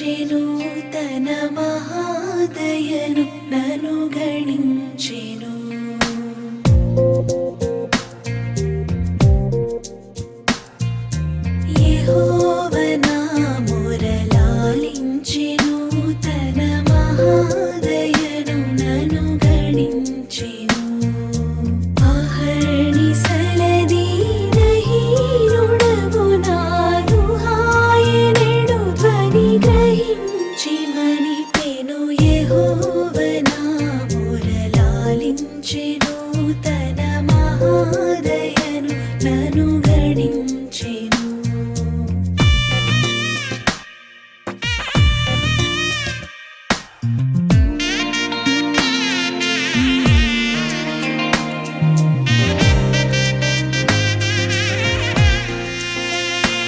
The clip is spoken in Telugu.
చూచెను తన మహాదయను నను గణించెను యెహోవ ലാലിഞ്ചിനു തന മഹാദയനു നനു ഗണി